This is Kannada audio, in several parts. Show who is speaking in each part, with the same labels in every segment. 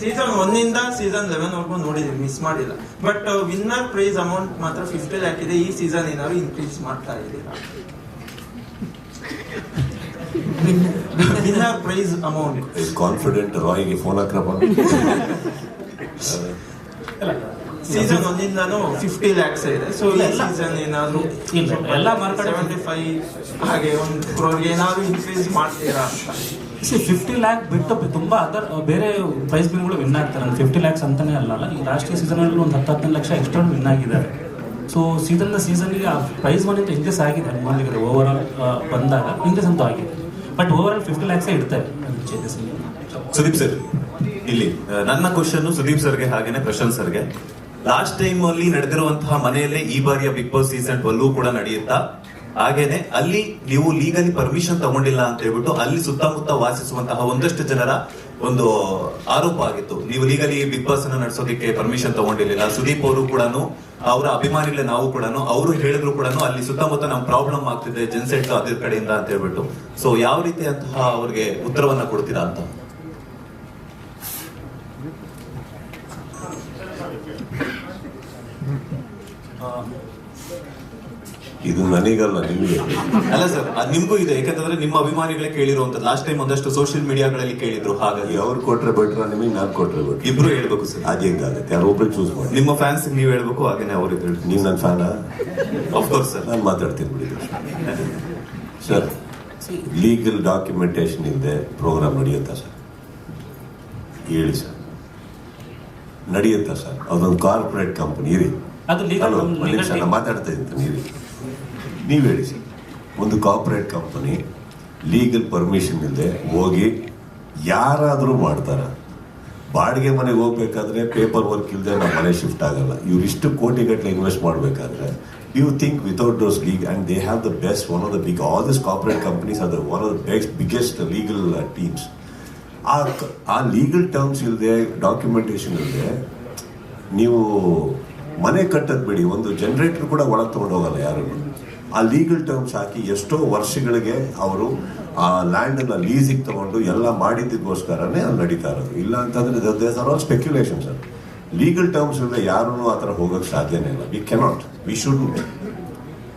Speaker 1: ಸೀಸನ್ ಒನ್ನಿಂದ ಸೀಸನ್ ಲೆವೆನ್ ವರ್ಗೂ ನೋಡಿದೀವಿ ಮಿಸ್ ಮಾಡಿಲ್ಲ. ಬಟ್ ವಿನ್ನರ್ ಪ್ರೈಸ್ ಅಮೌಂಟ್ ಮಾತ್ರ ಫಿಫ್ಟಿ ಲ್ಯಾಕ್ ಇದೆ. ಈ ಸೀಸನ್ ಏನಾದ್ರು ಇನ್ಕ್ರೀಸ್ ಮಾಡ್ತಾ ಇದ್ದೀರಾ? ವಿನ್ನರ್ ಪ್ರೈಸ್ ಅಮೌಂಟ್
Speaker 2: ಕಾನ್ಫಿಡೆಂಟ್ ರಾಯ್ಗೆ ಫೋನ್ ಹಾಕ್ರಪ್ಪ.
Speaker 1: ಸೀಸನ್ ಒಂದಿಂದಾನು ಫಿಫ್ಟಿ ಲ್ಯಾಕ್ಸ್ ಇದೆ. ಸೊ ಈ ಸೀಸನ್ ಏನಾದ್ರು
Speaker 3: ಎಲ್ಲ ಮಾರ್ಕೆಟ್
Speaker 1: ಸೆವೆಂಟಿ ಫೈವ್ ಹಾಗೆ ಒಂದು ಕ್ರೋರ್ಗೆ ಏನಾದ್ರು ಇನ್ಕ್ರೀಸ್ ಮಾಡ್ತೀರಾ? ಸಿ
Speaker 3: ಫಿಫ್ಟಿ ಲ್ಯಾಕ್ ಬಿಟ್ಟು ತುಂಬಾ ಅದರ್ ಬೇರೆ ಪ್ರೈಸ್ ಬಿನ್ಗಳು ವಿನ್ ಆಗ್ತಾರೆ. ಫಿಫ್ಟಿ ಲ್ಯಾಕ್ಸ್ ಅಂತಲೇ ಅಲ್ಲ ಈ ರಾಷ್ಟ್ರೀಯ ಸೀಸನ್ ಅಲ್ಲಿ ಒಂದು ಹತ್ತು ಹದಿನೈದು ಲಕ್ಷ ಎಕ್ಸ್ಟ್ರಾ ವಿನ್ ಆಗಿದ್ದಾರೆ. ಸೊ ಸೀಸನ್ ಸೀಸನ್ಗೆ ಆ ಪ್ರೈಸ್ ಮನಿ ಇಂಕ್ರೀಸ್ ಆಗಿದೆ. ಅನುಮಾನಿಗಿದೆ ಓವರ್ ಆಲ್ ಬಂದಾಗ ಇಂಕ್ರೀಸ್ ಅಂತೂ ಆಗಿದೆ. ಬಟ್ ಓವರ್ ಆಲ್ ಫಿಫ್ಟಿ ಲ್ಯಾಕ್ಸೇ ಇಡ್ತಾರೆ
Speaker 4: ಸುದೀಪ್ ಸರ್ ಇಲ್ಲಿ ನನ್ನ ಕ್ವಶನ್ ಸುದೀಪ್ ಸರ್ಗೆ ಹಾಗೇನೆ ಪ್ರಶಾಂತ್ ಸರ್ಗೆ. ಲಾಸ್ಟ್ ಟೈಮ್ ಅಲ್ಲಿ ನಡೆದಿರುವಂತಹ ಮನೆಯಲ್ಲೇ ಈ ಬಾರಿಯ ಬಿಗ್ ಬಾಸ್ ಸೀಸನ್ ಟ್ವೆಲ್ವ್ ಕೂಡ ನಡೆಯುತ್ತಾ? ಹಾಗೇನೆ ಅಲ್ಲಿ ನೀವು ಲೀಗಲಿ ಪರ್ಮಿಷನ್ ತಗೊಂಡಿಲ್ಲ ಅಂತ ಹೇಳ್ಬಿಟ್ಟು ಅಲ್ಲಿ ಸುತ್ತಮುತ್ತ ವಾಸಿಸುವಂತಹ ಒಂದಷ್ಟು ಜನರ ಒಂದು ಆರೋಪ ಆಗಿತ್ತು. ನೀವು ಲೀಗಲಿ ಬಿಗ್ ಬಾಸ್ ಅನ್ನ ನಡೆಸೋದಕ್ಕೆ ಪರ್ಮಿಷನ್ ತಗೊಂಡಿರ್ಲಿಲ್ಲ. ಸುದೀಪ್ ಅವರು ಕೂಡ ಅವರ ಅಭಿಮಾನಿಗಳೇ ನಾವು ಕೂಡ ಅವರು ಹೇಳಿದ್ರು ಕೂಡ ಅಲ್ಲಿ ಸುತ್ತಮುತ್ತ ನಮ್ ಪ್ರಾಬ್ಲಮ್ ಆಗ್ತಿದೆ ಜನ್ಸೆಟ್ ಅದ್ರ ಕಡೆಯಿಂದ ಅಂತ ಹೇಳ್ಬಿಟ್ಟು. ಸೊ ಯಾವ ರೀತಿ ಅಂತಹ ಅವ್ರಿಗೆ ಉತ್ತರವನ್ನ ಕೊಡ್ತೀರಾ ಅಂತ?
Speaker 2: ಇದು ನನಗಲ್ಲ ನಿಮಗೆ.
Speaker 4: ಅಲ್ಲ ಸರ್ ಅದು ನಿಮಗೂ ಇದೆ. ಯಾಕಂತಂದ್ರೆ ನಿಮ್ಮ ಅಭಿಮಾನಿಗಳೇ ಕೇಳಿರುವಂತದ್ದು ಲಾಸ್ಟ್ ಟೈಮ್ ಒಂದಷ್ಟು ಸೋಷಿಯಲ್ ಮೀಡಿಯಾಗಳಲ್ಲಿ ಕೇಳಿದ್ರು. ಹಾಗಾಗಿ.
Speaker 2: ಅವ್ರು ಕೊಟ್ರೆ ಬೆಟ್ರ ನಿಮಗೆ ನಾನು ಕೊಟ್ರೆ ಬೆಟ್ರ್
Speaker 4: ಇಬ್ರು ಹೇಳ್ಬೇಕು ಸರ್
Speaker 2: ಅದೇ ಇದಾಗುತ್ತೆ ಯಾರು ಒಬ್ರು ಚೂಸ್ ಮಾಡಿ.
Speaker 4: ನಿಮ್ಮ ಫ್ಯಾನ್ಸ್ ನೀವು ಹೇಳ್ಬೇಕು ಹಾಗೇನೆ ಅವ್ರು ಇದ್ರು.
Speaker 2: ನೀವು ನನ್ನ ಫ್ಯಾನ
Speaker 4: ಕೋರ್ಸ್ ಸರ್
Speaker 2: ನಾನು ಮಾತಾಡ್ತೀನಿ ಬಿಡಿ. ಸರ್ ಲೀಗಲ್ ಡಾಕ್ಯುಮೆಂಟೇಶನ್ ಇಲ್ಲದೆ ಪ್ರೋಗ್ರಾಮ್ ನಡೆಯುತ್ತಾ ಸರ್ ಹೇಳಿ ಸರ್ ನಡೆಯುತ್ತಾ ಸರ್? ಅದೊಂದು ಕಾರ್ಪೊರೇಟ್ ಕಂಪನಿ ಇರಿ ನಾನು ಮಾತಾಡ್ತಾ ಇದ್ದೀನಿ ಇರಿ ನೀವು ಹೇಳಿ ಸರ್. ಒಂದು ಕಾರ್ಪೊರೇಟ್ ಕಂಪನಿ ಲೀಗಲ್ ಪರ್ಮಿಷನ್ ಇಲ್ಲದೆ ಹೋಗಿ ಯಾರಾದರೂ ಮಾಡ್ತಾರ. ಬಾಡಿಗೆ ಮನೆಗೆ ಹೋಗ್ಬೇಕಾದ್ರೆ ಪೇಪರ್ ವರ್ಕ್ ಇಲ್ಲದೆ ನಮ್ಮ ಮನೆ ಶಿಫ್ಟ್ ಆಗಲ್ಲ. ಇವ್ರು ಇಷ್ಟು ಕೋಟಿಗಟ್ಟಲೆ ಇನ್ವೆಸ್ಟ್ ಮಾಡಬೇಕಾದ್ರೆ you think without those league and they have the best one of the big all this corporate companies are the one of the best biggest legal teams ಆ ಆ ಲೀಗಲ್ ಟರ್ಮ್ಸ್ ಇಲ್ಲದೆ ಡಾಕ್ಯುಮೆಂಟೇಶನ್ ಇಲ್ಲದೆ ನೀವು ಮನೆ ಕಟ್ಟದ್ ಬಿಡಿ, ಒಂದು ಜನರೇಟರ್ ಕೂಡ ಒಳಗೆ ತಗೊಂಡು ಹೋಗಲ್ಲ ಯಾರು ಆ ಲೀಗಲ್ ಟರ್ಮ್ಸ್ ಹಾಕಿ ಎಷ್ಟೋ ವರ್ಷಗಳಿಗೆ ಅವರು ಆ ಲ್ಯಾಂಡ್ ಅನ್ನ ಲೀಸಿಗೆ ತಗೊಂಡು ಎಲ್ಲ ಮಾಡಿದ್ದಕ್ಕೋಸ್ಕರನೇ ಅಲ್ಲಿ ನಡೀತಾ ಇರೋದು. ಇಲ್ಲ ಅಂತಂದ್ರೆ ಸ್ಪೆಕ್ಯುಲೇಷನ್ ಸರ್. ಲೀಗಲ್ ಟರ್ಮ್ಸ್ ಇಲ್ಲದೆ ಯಾರು ಆ ಥರ ಹೋಗೋಕ್ಕೆ ಸಾಧ್ಯನೇ ಇಲ್ಲ. We cannot we should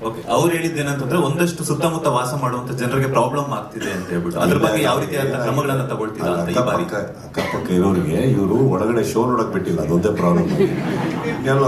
Speaker 4: okay ಅವ್ರು ಹೇಳಿದ್ದೇನಂತಂದ್ರೆ ಒಂದಷ್ಟು ಸುತ್ತಮುತ್ತ ವಾಸ ಮಾಡುವಂತ ಜನರಿಗೆ ಪ್ರಾಬ್ಲಮ್ ಆಗ್ತಿದೆ ಅಂತ ಹೇಳ್ಬಿಟ್ಟು. ಅದ್ರ ಬಗ್ಗೆ ಯಾವ ರೀತಿಯಾದ ಕ್ರಮಗಳನ್ನ ತಗೊಳ್ತಿಲ್ಲ ಅಂತ ಈ ಬಾರಿ?
Speaker 2: ಅಕ್ಕಪಕ್ಕ ಅಕ್ಕಪಕ್ಕ ಇರೋರಿಗೆ ಇವರು ಒಳಗಡೆ ಶೋ ನೋಡಕ್ ಬಿಟ್ಟಿಲ್ಲ ಅದೊಂದೇ ಪ್ರಾಬ್ಲಮ್ ಎಲ್ಲ